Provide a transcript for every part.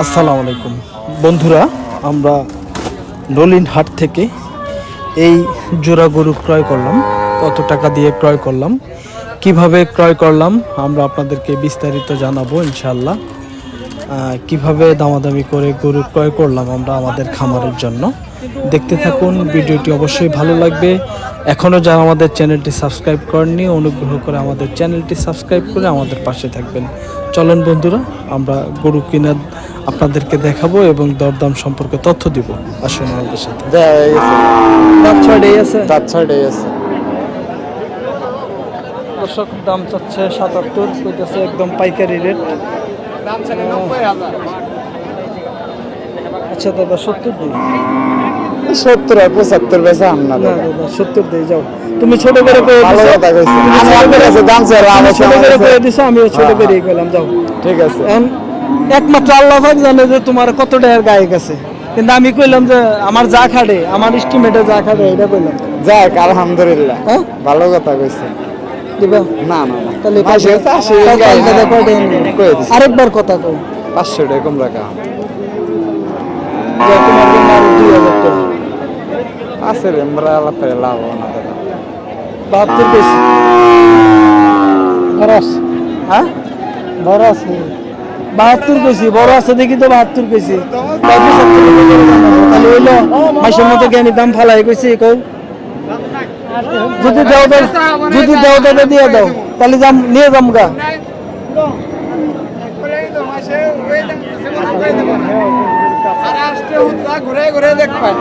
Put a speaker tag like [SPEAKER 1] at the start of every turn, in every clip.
[SPEAKER 1] আসসালামু আলাইকুম। বন্ধুরা, আমরা নলিন হাট থেকে এই জোড়া গরু ক্রয় করলাম। কত টাকা দিয়ে ক্রয় করলাম? কীভাবে ক্রয় করলাম? আমরা আপনাদেরকে বিস্তারিত জানাব ইনশাল্লাহ কীভাবে দামাদামি করে গরু ক্রয় করলাম আমরা আমাদের খামারের জন্য। দেখতে থাকুন, ভিডিওটি অবশ্যই ভালো লাগবে। এখনও যারা আমাদের চ্যানেলটি সাবস্ক্রাইব করেননি অনুগ্রহ করে আমাদের চ্যানেলটি সাবস্ক্রাইব করে আমাদের পাশে থাকবেন। চলেন বন্ধুরা আমরা গরু কিনা আপনাদেরকে দেখাবো এবং দরদাম সম্পর্কে তথ্য দিব। আসুন আমাদের সাথে। দর্শক দাম চাচ্ছে সাতাত্তর কইতেছে একদম পাইকারি রেট। আচ্ছা দাদা সত্তর দিই
[SPEAKER 2] সত্তর আর পঁচাত্তর বেচা আম
[SPEAKER 1] দাদা সত্তর দিয়ে যাও। তুমি ছোট করে
[SPEAKER 2] ভালো কথা কইছি। আমি
[SPEAKER 1] ছোট করে-
[SPEAKER 2] আমার
[SPEAKER 1] দিছো আমিও ছোট
[SPEAKER 2] হ্যাঁ,
[SPEAKER 1] করে গেলাম যাও।
[SPEAKER 2] ঠিক আছে।
[SPEAKER 1] একমাত্র আল্লাহ পাক জানে যে তোমার কত টাকার গায়ক আছে। কিন্তু আমি কইলাম যে আমার যা খাড়ে আমার এস্টিমেটে যা খাড়ে এটা কইলাম।
[SPEAKER 2] যাক আলহামদুলিল্লাহ।
[SPEAKER 1] হ্যাঁ?
[SPEAKER 2] ভালো কথা কইছে। না না
[SPEAKER 1] তাহলে। আরেকবার কথা কও।
[SPEAKER 2] পাঁচশো টাকা কম রাখা।
[SPEAKER 1] তোমার জন্য আরও দুই হাজার টাকা।
[SPEAKER 2] আছে রে আমরা আলাপ করে লাভ দাদা
[SPEAKER 1] বাহাত্তর বেশি বড় আছে হ্যাঁ বড় আছে বাহাত্তর কেজি বড় আছে দেখি তো বাহাত্তর কেজি তাহলে হইল মাসের মতো জ্ঞানী দাম ফালাই কইছি কৌ যদি দেও দাও যদি দেও দাদা দিয়ে দাও তাহলে যাম নিয়ে যাম গা
[SPEAKER 2] ঘুরে ঘুরে দেখবেন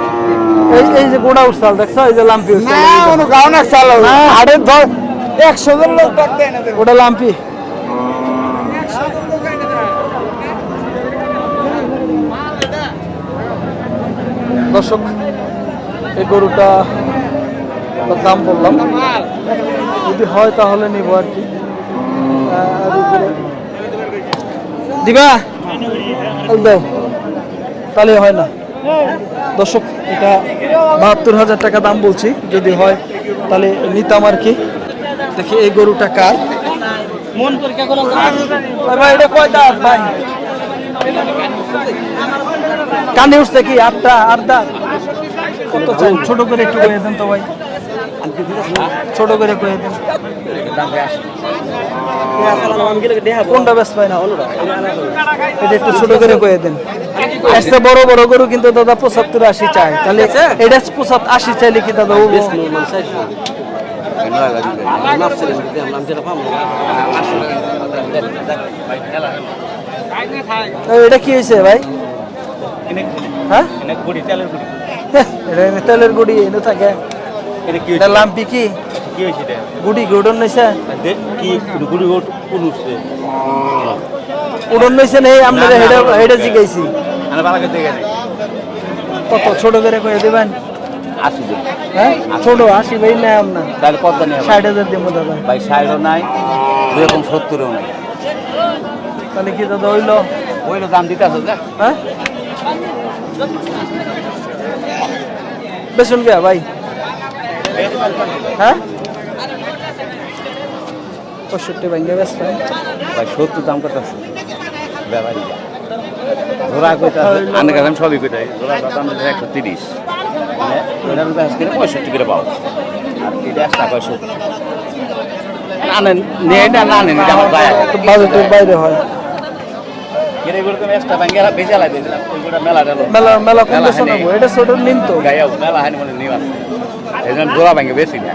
[SPEAKER 1] এই এই যে গোড়া উঠছাল দেখছ? এই যে লাম্পি উঠছাল
[SPEAKER 2] না কোনো গাও না। চালো আরে ধর একশো জন লোক ডাক না
[SPEAKER 1] ওটা লাম্পি। দর্শক এই গরুটা দাম বললাম। যদি হয় তাহলে নিব আর কি। আহ, দিবা? দাও। তাহলে হয় না। দর্শক এটা বাহাত্তর হাজার টাকা দাম বলছি যদি হয় তাহলে নিতাম আর কি। দেখি এই গরুটা কার? মন করো ভাই এটা কয় দাঁত ভাই? কানে উঠছে কি? আটটা আট দাঁত কত চাই? ছোট করে একটু কয়ে দেন তো ভাই। ছোট করে কয়ে দেন। কোনটা বেশ পাই না? এটা একটু ছোট করে কয়ে দেন। একটা বড় বড় গরু কিন্তু দাদা পঁচাত্তর আশি চাই তাহলে এটা পঁচাত্তর আশি চাইলে কি দাদা ও এটা কি হয়েছে ভাই? হ্যাঁ? এটা তেলের গুড়ি এনে থাকে। এটা লাম্পি কি? গুড়ি গুড়ন নইছে উড়ন নইছে নেই আমরা হেডে হেডে জিগাইছি। কত? ছোট করে দিবেন? হ্যাঁ? ছোট আশি ভাই না। আমরা ষাট হাজার দিব দাদা।
[SPEAKER 3] ভাই ষাটও নাই যেরকম সত্তরও নাই।
[SPEAKER 1] তাহলে কি দাদা হইল?
[SPEAKER 3] ওইটা দাম দিতে আসো
[SPEAKER 1] হ্যাঁ? বেসুন কে ভাই? হ্যাঁ? পঁয়ষট্টি ব্যাংকে ব্যস্ত।
[SPEAKER 3] ভাই সত্তর দাম কত আছে ব্যাপারী ধরা কইতা আনে কাছে সবই কইতাই ধরা দাম একশো তিরিশ। মানে ওইটার মধ্যে আজকে পঁয়ষট্টি করে পাও। আর এটা একশো টাকা সত্তর না নেন নিয়ে না না নেন এটা আমার
[SPEAKER 1] বাজেটের বাইরে হয়।
[SPEAKER 3] মেলা গেল
[SPEAKER 1] মেলা। এটা ছোট নিম তো।
[SPEAKER 3] মেলা হানি মনে নিয়ে আসছে এই জন্য ব্যাংকে বেশি না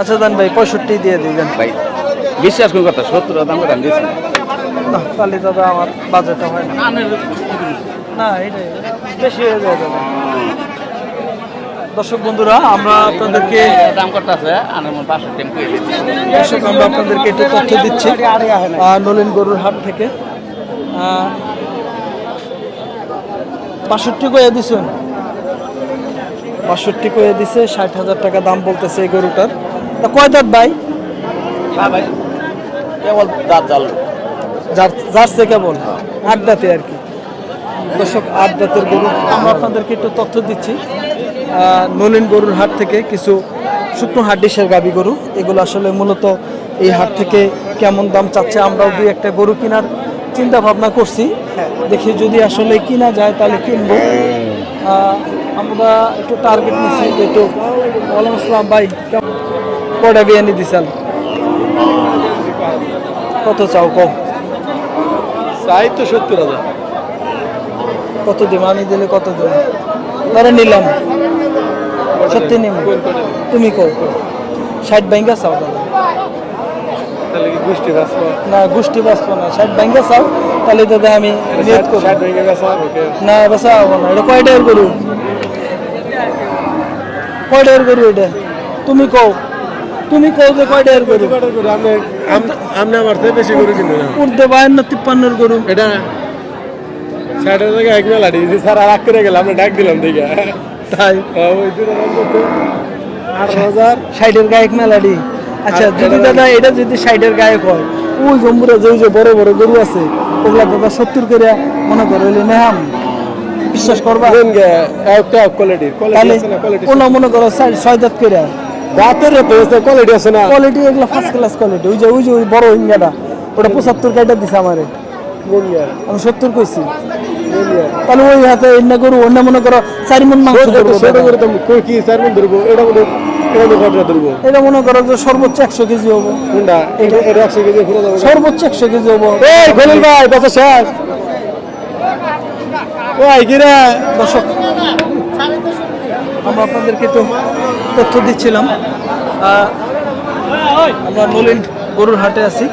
[SPEAKER 1] আচ্ছা দেন ভাই পঁয়ষট্টি দিয়ে দিই
[SPEAKER 3] ভাই বিশ্বাস করুন কথা সত্তর দাম করে আমি দিয়েছি।
[SPEAKER 1] না তাহলে আমার বাজেটটা হয় না। না এটাই বেশি হয়ে যায় দর্শক বন্ধুরা আমরা আপনাদেরকে
[SPEAKER 3] দাম করতে আছে? করে
[SPEAKER 1] দর্শক আমরা আপনাদেরকে একটু তথ্য দিচ্ছি। নলিন গরুর হাট থেকে। বাষট্টি কয়ে দিছেন। বাষট্টি কয়ে দিছে ষাট হাজার টাকা দাম বলতেছে এই গরুটার। তা কয় দাঁত ভাই?
[SPEAKER 3] হ্যাঁ ভাই। কেবল দাঁত জাল।
[SPEAKER 1] যাচ্ছে কেবল আট আর কি। দর্শক, আট দাঁতের গরু। আমরা আপনাদেরকে একটু তথ্য দিচ্ছি। নলিন গরুর হাট থেকে কিছু শুকনো হাড্ডিসের গাবি গরু। এগুলো আসলে মূলত এই হাট থেকে কেমন দাম চাচ্ছে আমরাও দুই একটা গরু কেনার চিন্তা ভাবনা করছি। দেখি যদি আসলে কিনা যায় তাহলে কিনবো। আমরা একটু টার্গেট নিচ্ছি একটু ওয়ালাইকুম আসসালাম ভাই কটা বিরিয়ানি দিছেন? কত চাও কম
[SPEAKER 2] চাই তো সত্তর হাজার।
[SPEAKER 1] কত দিব? আমি দিলে কত দেব? ধরে নিলাম। সত্যি নিম তুমি কো ষাট ব্যাংকা চাও দাদা না গোষ্ঠী বাঁচবো না। ষাট ব্যাংকা চাও তাহলে দাদা আমি না বেসা হব না। এটা কয় টাকার গরু? কয় টাকার গরু এটা? তুমি কও। তুমি কও যে কয় টাকার গরু?
[SPEAKER 2] আম- আপনি আমার থেকে বেশি করে কিনবেন না।
[SPEAKER 1] উর্দে বায়ান্ন তিপ্পান্নর গরু।
[SPEAKER 2] এটা ষাট হাজার এক মেলা দিয়েছি স্যার আর করে গেলাম আমরা ডাক দিলাম দেখে।
[SPEAKER 1] তাই?
[SPEAKER 2] ওই আঠারো হাজার।
[SPEAKER 1] সাইডের গায়ক মেলাডি আচ্ছা যদি দাদা এটা যদি সাইডের গায়ক হয় ওই জম্বুরে যে যে বড় বড় গরু আছে ওগুলা দাদা সত্তর করে মনে করে হইলে নেহাম। বিশ্বাস করবা?
[SPEAKER 2] একটা কোয়ালিটির কোয়ালিটি
[SPEAKER 1] ওনা মনে করো ছয় দাঁত করে।
[SPEAKER 2] রাতের হয়েছে কোয়ালিটি আছে না?
[SPEAKER 1] কোয়ালিটি এগুলো ফার্স্ট ক্লাস কোয়ালিটি ওই যে ওই যে ওই বড় ইঙ্গাটা ওটা পঁচাত্তর কাইটা দিছে আমারে। আমি সত্তর কইছি। তাহলে ওই হাতে অন্য গরু অন্য মনে করো চারি মন মাংস ধরবো
[SPEAKER 2] তো কি স্যার মন ধরবো? এটা মনে এটা মনে ধরবো?
[SPEAKER 1] এটা করো যে সর্বোচ্চ একশো কেজি হব।
[SPEAKER 2] এটা এটা একশো কেজি ফুলে
[SPEAKER 1] সর্বোচ্চ একশো কেজি হব।
[SPEAKER 2] এই খলিল ভাই বাচ্চা শেষ। ওই কিরা?
[SPEAKER 1] দর্শক আমরা আপনাদেরকে একটু তথ্য দিচ্ছিলাম। আমরা নলিন গরুর হাটে আছি।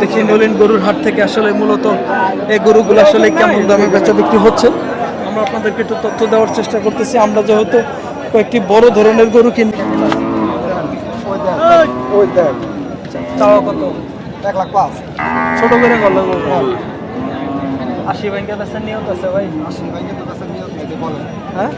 [SPEAKER 1] দেখি নলিন গরুর হাট থেকে আসলে মূলত এই গরুগুলো আসলে কেমন দামে বেচা বিক্রি হচ্ছে। আমরা আপনাদেরকে একটু তথ্য দেওয়ার চেষ্টা করতেছি। আমরা যেহেতু কয়েকটি বড় ধরনের গরু কিনি। ছোট করে গেল আশি ব্যাংকের কাছে নিয়ত আছে ভাই?
[SPEAKER 2] আশি ব্যাংকে তো কাছে নিয়ত
[SPEAKER 1] হ্যাঁ?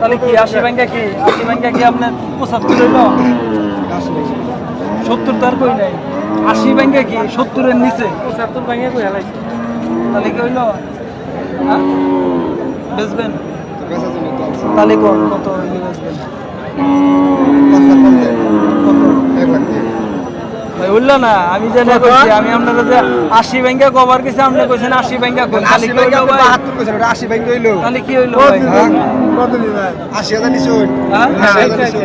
[SPEAKER 1] তাহলে কি আশি ব্যাংকে কি? আশি ব্যাংকে কি আপনার পঁচাত্তর হইল? সত্তর তার কই নাই। আশি ব্যাংকে কি? সত্তরের নিচে। পঁচাত্তর ব্যাংকে কই হেলাইছে? তাহলে কি হইল? হ্যাঁ? বেচবেন?
[SPEAKER 2] তো তো
[SPEAKER 1] তাহলে কোন কত হইলে বেচবেন
[SPEAKER 2] পাঁচ লাখ কম দেয়
[SPEAKER 1] কত
[SPEAKER 2] এক লাখ দিয়ে
[SPEAKER 1] বলল না আমি জানি কইছি আমি আপনাদের যে আশি ব্যাংকে কভার গেছি আপনি কইছেন আশি ব্যাংকে কই? তাহলে
[SPEAKER 2] আশি
[SPEAKER 1] কি
[SPEAKER 2] ব্যাংকে
[SPEAKER 1] হইল ভাই?
[SPEAKER 2] বাহাত্তর কইছেন ওটা আশি ব্যাংকে হইল।
[SPEAKER 1] তাহলে কি হইল ভাই?
[SPEAKER 2] হ্যাঁ? কত নিবেন আশি হাজার নিছুন? আশি হাজার নিছুন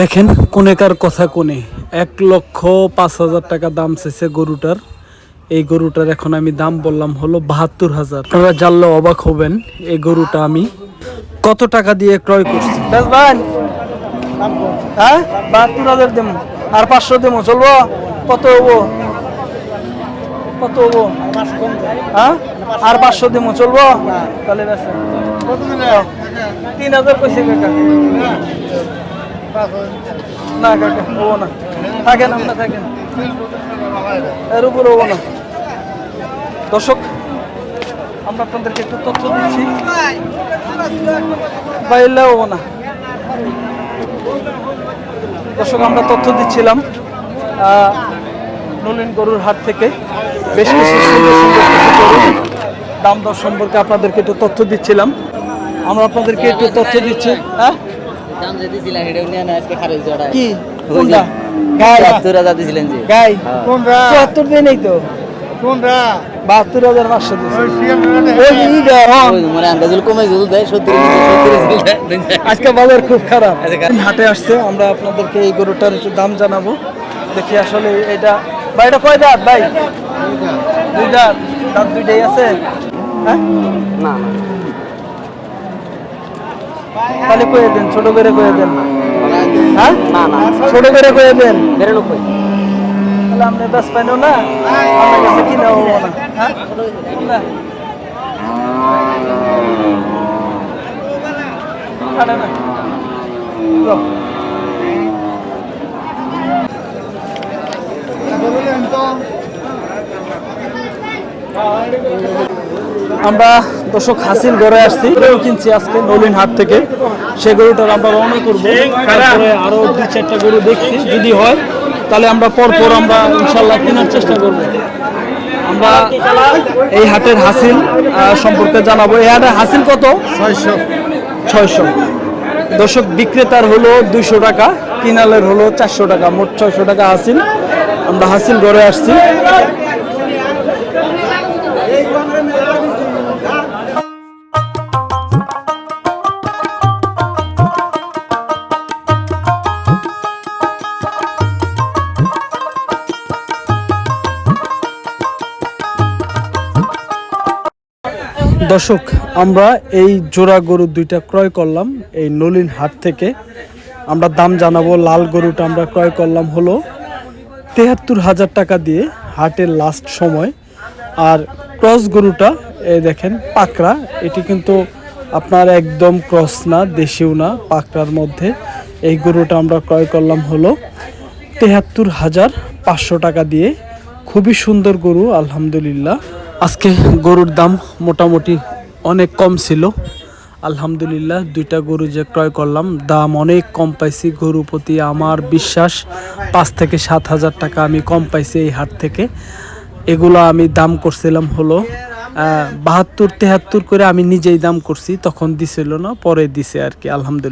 [SPEAKER 1] দেখেন কোনেকার কথা কোনে। এক লক্ষ পাঁচ হাজার টাকা দাম চাইছে গরুটার। এই গরুটার এখন আমি দাম বললাম হলো বাহাত্তর হাজার। আপনারা জানলে অবাক হবেন এই গরুটা আমি কত টাকা দিয়ে ক্রয় করছি। হ্যাঁ? বাহাত্তর হাজার দেবো। আর পাঁচশো দেবো চলবো। কত হব? কত হব? হ্যাঁ? আর পাঁচশো দেবো চলবো? তাহলে তিন হাজার পয়সা কাকা। না কাকা, হব না। থাকেন আপনার থাকেন। এর উপরে হব না। দর্শক, আমরা আপনাদেরকে একটু তথ্য দিচ্ছি। বাইরে হব না। দর্শক আমরা তথ্য দিচ্ছিলাম নলিন গরুর হাট থেকে। বেশ কিছু সুন্দর সুন্দর কিছু গরু দাম দর সম্পর্কে আপনাদেরকে একটু তথ্য দিচ্ছিলাম। আমরা আপনাদেরকে একটু তথ্য দিচ্ছি হ্যাঁ?
[SPEAKER 4] দাম যে দিছিলেন সেটাও নিয়ে না আজকে খারাপ জোড়া
[SPEAKER 1] কি? কোনটা? গাই।
[SPEAKER 4] সত্তর হাজার দিছিলেন যে।
[SPEAKER 1] গাই।
[SPEAKER 2] কোনটা?
[SPEAKER 1] চুয়াত্তর দিয়ে তো।
[SPEAKER 2] কোনটা?
[SPEAKER 1] বাহাত্তর হাজার পাঁচশো হ্যাঁ।
[SPEAKER 4] সত্তর
[SPEAKER 1] আজকে বাজার খুব খারাপ।
[SPEAKER 4] আচ্ছা,
[SPEAKER 1] হাটে আসছে আমরা আপনাদেরকে এই গরুটার একটু দাম জানাব। দেখি আসলে এটা ভাই এটা কয় দাঁত ভাই? দুই দাঁত। দাঁত দুইটাই আছে? হ্যাঁ?
[SPEAKER 4] না
[SPEAKER 1] তাহলে কয়ে দেন ছোট করে কয়ে দেন। হ্যাঁ?
[SPEAKER 4] না না।
[SPEAKER 1] ছোট করে কয়ে দেন।
[SPEAKER 4] বেরোলো কই
[SPEAKER 1] তাহলে আপনি বেশ পাইনো না? আমার কাছে কিনে না হ্যাঁ। আমরা দর্শক হাসিল ঘরে আসছি। কিনছি আজকে নলিন হাট থেকে। সে গরুটার আমরা রওনা করব। তারপরে আরও দুই চারটা গরু দেখছি। যদি হয়, তাহলে আমরা পরপর আমরা ইনশাল্লাহ কেনার চেষ্টা করব। আমরা এই হাটের হাসিল সম্পর্কে জানাব। এই হাটের হাসিল কত?
[SPEAKER 2] ছয়শো।
[SPEAKER 1] ছয়শো। দর্শক বিক্রেতার হলো দুইশো টাকা কিনালের হলো চারশো টাকা মোট ছয়শো টাকা হাসিল। আমরা হাসিল ঘরে আসছি। দর্শক, আমরা এই জোড়া গরু দুইটা ক্রয় করলাম এই নলিন হাট থেকে। আমরা দাম জানাব, লাল গরুটা আমরা ক্রয় করলাম হলো তেহাত্তর হাজার টাকা দিয়ে হাটের লাস্ট সময়। আর ক্রস গরুটা, এই দেখেন, পাকড়া। এটি কিন্তু আপনার একদম ক্রস না দেশিও না, পাকড়ার মধ্যে। এই গরুটা আমরা ক্রয় করলাম হলো তেহাত্তর হাজার পাঁচশো টাকা দিয়ে। খুবই সুন্দর গরু, আলহামদুলিল্লাহ। আজকে গরুর দাম মোটামুটি অনেক কম ছিল। আলহামদুলিল্লাহ, দুইটা গরু যে ক্রয় করলাম, দাম অনেক কম পাইছি। গরু প্রতি আমার বিশ্বাস, পাঁচ থেকে সাত হাজার টাকা আমি কম পাইছি এই হাট থেকে। এগুলো আমি দাম করছিলাম হলো বাহাত্তর, তেহাত্তর করে আমি নিজেই দাম করছি, তখন দিছিল না, পরে দিছে আর কি, আলহামদুলিল্লাহ।